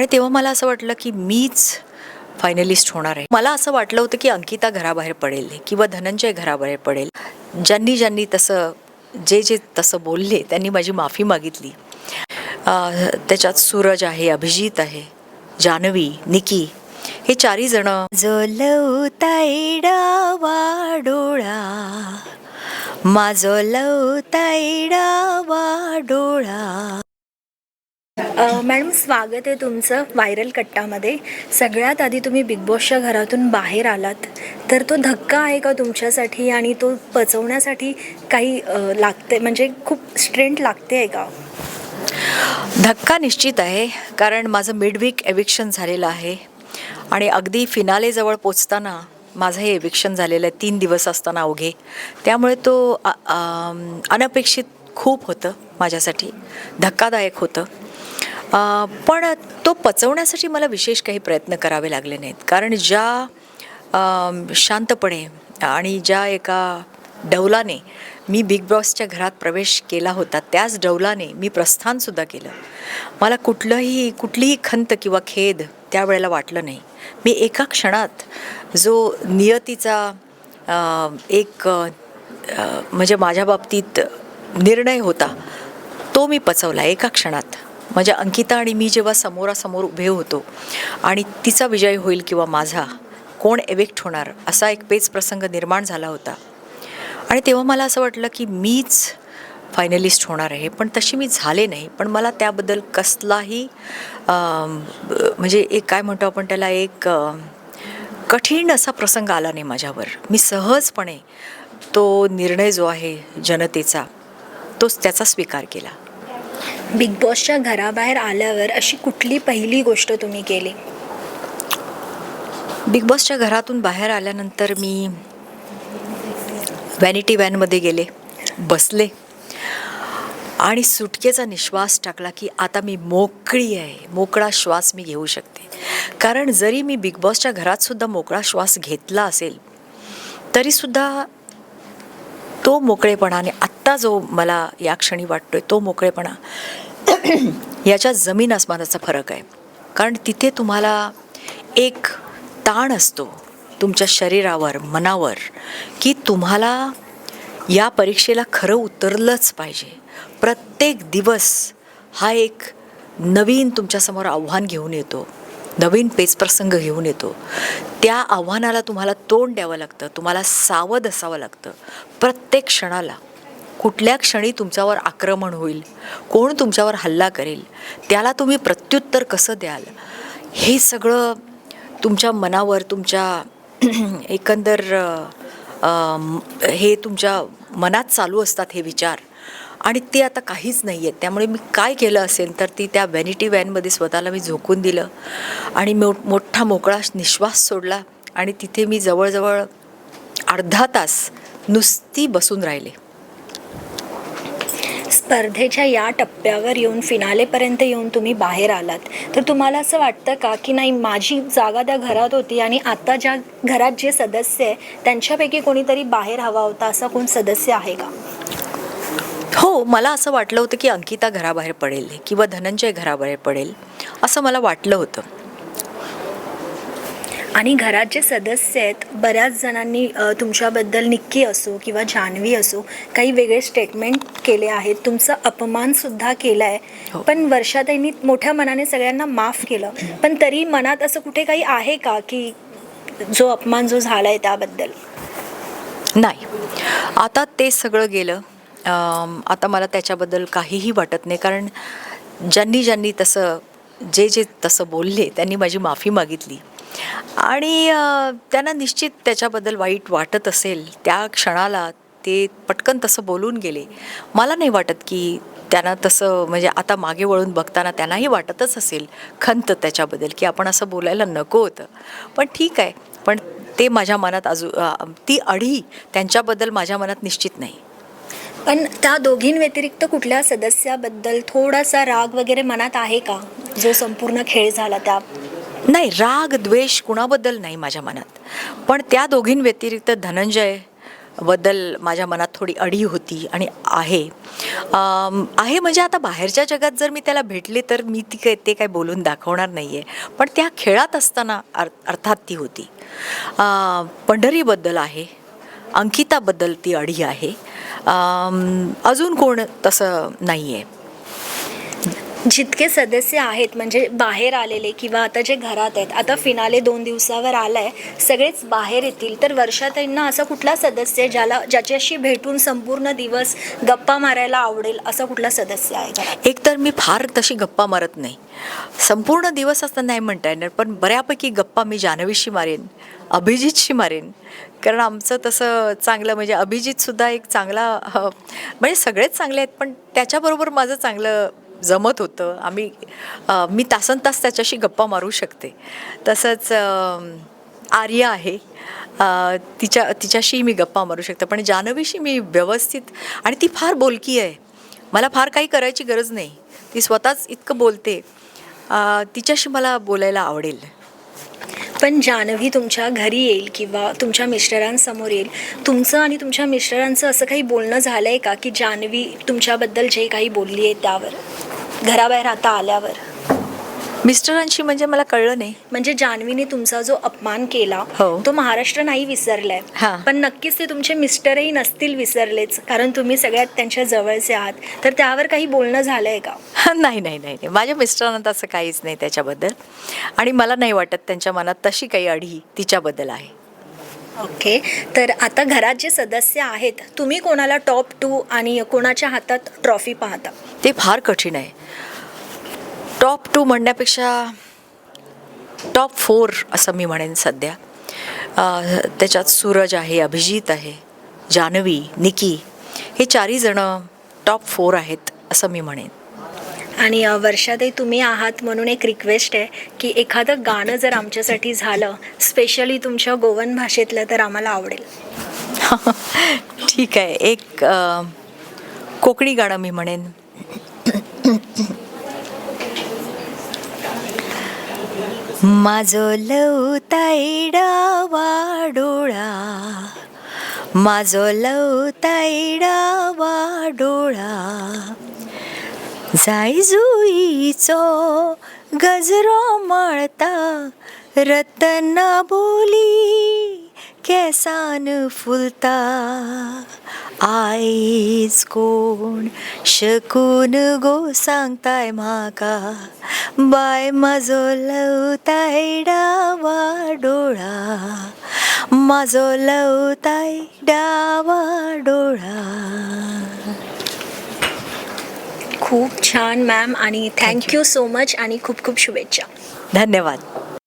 आणि तेव्हा मला असं वाटलं की मीच फायनलिस्ट होणार आहे. मला असं वाटलं होतं की अंकिता घराबाहेर पडेल किंवा धनंजय घराबाहेर पडेल. ज्यांनी ज्यांनी तसं जे जे तसं बोलले त्यांनी माझी माफी मागितली. त्याच्यात सूरज आहे अभिजित आहे जानवी निकी हे चारही जण जलवतायडा वाडोळा माझं लवतायडा वाडोळा मॅडम स्वागत आहे तुमचं व्हायरल कट्टामध्ये सगळ्यात आधी तुम्ही बिग बॉसच्या घरातून बाहेर आलात. तर तो धक्का आहे का तुमच्यासाठी आणि तो पचवण्यासाठी काही लागते म्हणजे खूप स्ट्रेंथ लागते आहे का? धक्का निश्चित आहे कारण माझं मिडवीक एविक्शन झालेलं आहे. आणि अगदी फिनालेजवळ पोचताना माझं हे एविक्शन झालेलं आहे तीन दिवस असताना अवघे. त्यामुळे तो अनपेक्षित खूप होतं माझ्यासाठी. धक्कादायक होतं. पण तो पचवण्यासाठी मला विशेष काही प्रयत्न करावे लागले नाहीत. कारण ज्या शांतपणे आणि ज्या एका डौलाने मी बिग बॉसच्या घरात प्रवेश केला होता त्याच डौलाने मी प्रस्थानसुद्धा केलं. मला कुठलंही कुठलीही खंत किंवा खेद त्यावेळेला वाटलं नाही. मी एका क्षणात जो नियतीचा एक म्हणजे माझ्या बाबतीत निर्णय होता तो मी पचवला एका क्षणात. म्हणजे अंकिता आणि मी जेव्हा समोरासमोर उभे होतो आणि तिचा विजय होईल किंवा माझा कोण एवेक्ट होणार असा एक पेच प्रसंग निर्माण झाला होता. आणि तेव्हा मला असं वाटलं की मीच फायनलिस्ट होणार आहे पण तशी मी झाले नाही. पण मला त्याबद्दल कसलाही म्हणजे एक काय म्हणतो आपण त्याला एक कठीण असा प्रसंग आला नाही माझ्यावर. मी सहजपणे तो निर्णय जो आहे जनतेचा तोच त्याचा स्वीकार केला. बिग बॉसच्या घराबाहेर आल्यावर अशी कुठली पहिली गोष्ट तुम्ही केली? बिग बॉसच्या घरातून बाहेर आल्यानंतर मी व्हॅनिटी व्हॅनमध्ये गेले बसले. आणि सुटकेचा निश्वास टाकला की आता मी मोकळी आहे मोकळा श्वास मी घेऊ शकते. कारण जरी मी बिग बॉसच्या घरातसुद्धा मोकळा श्वास घेतला असेल तरीसुद्धा तो मोकळेपणा आणि आत्ता जो मला या क्षणी वाटतोय तो मोकळेपणा याच्या जमीन आसमानाचा फरक आहे. कारण तिथे तुम्हाला एक ताण असतो तुमच्या शरीरावर मनावर की तुम्हाला या परीक्षेला खरं उतरलंच पाहिजे. प्रत्येक दिवस हा एक नवीन तुमच्यासमोर आव्हान घेऊन येतो. नवीन पेचप्रसंग घेऊन येतो. त्या आव्हानाला तुम्हाला तोंड द्यावं लागतं. तुम्हाला सावध असावं लागतं. प्रत्येक क्षणाला कुठल्या क्षणी तुमच्यावर आक्रमण होईल कोण तुमच्यावर हल्ला करेल त्याला तुम्ही प्रत्युत्तर कसं द्याल? हे सगळं तुमच्या मनावर तुमच्या एकंदर हे तुमच्या मनात चालू असतात हे विचार. आणि ते आता काहीच नाही आहेत त्यामुळे मी काय केलं असेल तर ती त्या व्हॅनिटी व्हॅनमध्ये स्वतःला मी झोकून दिलं. आणि मो मोठा मोकळा निश्वास सोडला आणि तिथे मी जवळजवळ अर्धा तास नुसती बसून राहिले. स्पर्धेच्या या टप्प्यावर येऊन फिनालेपर्यंत येऊन तुम्ही बाहेर आलात. तर तुम्हाला असं वाटतं का की नाही माझी जागा त्या घरात होती आणि आता ज्या घरात जे सदस्य आहे त्यांच्यापैकी कोणीतरी बाहेर हवा होता असा कोण सदस्य आहे का? हो मला असं वाटलं होतं की अंकिता घराबाहेर पडेल किंवा धनंजय घराबाहेर पडेल असं मला वाटलं होतं. आणि घरात जे सदस्य आहेत बऱ्याच जणांनी तुमच्याबद्दल निक्की असो किंवा जान्हवी असो काही वेगळे स्टेटमेंट केले आहेत. तुमचा अपमान सुद्धा केला आहे हो. पण वर्षाताईंनी मोठ्या मनाने सगळ्यांना माफ केलं. पण तरी मनात असं कुठे काही आहे का की जो अपमान जो झाला आहे त्याबद्दल? नाही. आता ते सगळं गेलं. आता मला त्याच्याबद्दल काहीही वाटत नाही कारण ज्यांनी ज्यांनी तसं जे जे तसं बोलले त्यांनी माझी माफी मागितली. आणि त्यांना निश्चित त्याच्याबद्दल वाईट वाटत असेल त्या क्षणाला ते पटकन तसं बोलून गेले. मला नाही वाटत की त्यांना तसं म्हणजे आता मागे वळून बघताना त्यांनाही वाटतच असेल खंत त्याच्याबद्दल की आपण असं बोलायला नको होतं. पण ठीक आहे पण ते माझ्या मनात अजून ती अढी त्यांच्याबद्दल माझ्या मनात निश्चित नाही. पण त्या दोघींव्यतिरिक्त कुठल्या सदस्याबद्दल थोडासा राग वगैरे मनात आहे का? जो संपूर्ण खेळ झाला त्या? नाही राग द्वेष कुणाबद्दल नाही माझ्या मनात. पण त्या दोघींव्यतिरिक्त धनंजयबद्दल माझ्या मनात थोडी अडी होती आणि आहे. आहे म्हणजे आता बाहेरच्या जगात जर मी त्याला भेटले तर मी ती काय ते काय बोलून दाखवणार नाही आहे पण त्या खेळात असताना अर अर्थात ती होती. पंढरीबद्दल आहे. अंकिताबद्दल ती अडी आहे. अजून कोण तसं नाही आहे जितके सदस्य आहेत म्हणजे बाहेर आलेले किंवा आता जे घरात आहेत आता फिनाले दोन दिवसावर आलाय सगळेच बाहेर येतील. तर वर्षाताईंना असा कुठला सदस्य ज्याला ज्याच्याशी भेटून संपूर्ण दिवस गप्पा मारायला आवडेल असा कुठला सदस्य आहे एक तर मी फार तशी गप्पा मारत नाही. संपूर्ण दिवस असं नाही म्हणता येणार पण बऱ्यापैकी गप्पा मी जान्हवीशी मारेन अभिजितशी मारेन. कारण आमचं तसं चांगलं म्हणजे अभिजितसुद्धा एक चांगला म्हणजे सगळेच चांगले आहेत पण त्याच्याबरोबर माझं चांगलं जमत होतं. आम्ही मी तासन तास त्याच्याशी गप्पा मारू शकते. तसंच आर्य आर्या आहे. तिच्या तिच्याशी मी गप्पा मारू शकते. पण जान्हवीशी मी व्यवस्थित आणि ती फार बोलकी आहे. मला फार काही करायची गरज नाही. ती स्वतःच इतकं बोलते. तिच्याशी मला बोलायला आवडेल. पण जान्हवी तुमच्या घरी येईल किंवा तुमच्या मिस्टरांसमोर येईल. तुमचं आणि तुमच्या मिस्टरांचं असं काही बोलणं झालं आहे का? की जान्हवी तुमच्याबद्दल जे काही बोलली आहे त्यावर घराबाहेर आता आल्यावर? मिस्टरांशी म्हणजे मला कळलं नाही. म्हणजे जान्हवीने तुमचा जो अपमान केला हो. तो महाराष्ट्र नाही विसरलाय. हां. पण नक्कीच ते तुमचे मिस्टरही नसतील विसरलेच कारण तुम्ही सगळ्यात त्यांच्या जवळचे आहात. तर त्यावर काही बोलणं झालंय का? नाही नाही नाही नाही. माझ्या मिस्टरांना तसं काहीच नाही त्याच्याबद्दल. आणि मला नाही वाटत त्यांच्या मनात तशी काही अढी तिच्याबद्दल आहे. ओके. तर आता घरात जे सदस्य आहेत तुम्ही कोणाला टॉप टू आणि कोणाच्या हातात ट्रॉफी पाहता? ते फार कठीण आहे. टॉप टू म्हणण्यापेक्षा टॉप फोर असं मी म्हणेन सध्या. त्याच्यात सूरज आहे अभिजित आहे जान्हवी निकी हे चारही जणं टॉप फोर आहेत असं मी म्हणेन. आणि अ, वर्षाताई तुम्ही आहात म्हणून एक रिक्वेस्ट आहे की एखादं गाणं जर आमच्यासाठी झालं स्पेशली तुमच्या गोवन भाषेतलं तर आम्हाला आवडेल. ठीक आहे. एक कोकणी गाणं मी म्हणेन. माझो लवताईडा वाडोळा माझो लवताईडा वाडोळा जाय जुईचो गजरो मळता रत्न बोली केसान फुलता आईज कोण शकून गो सांगताय म्हाका बाय माझो लवताय डावा डोळा. माझो लवताय डावा डोळा. खूप छान मॅम आणि थँक्यू सो मच आणि खूप खूप शुभेच्छा. धन्यवाद.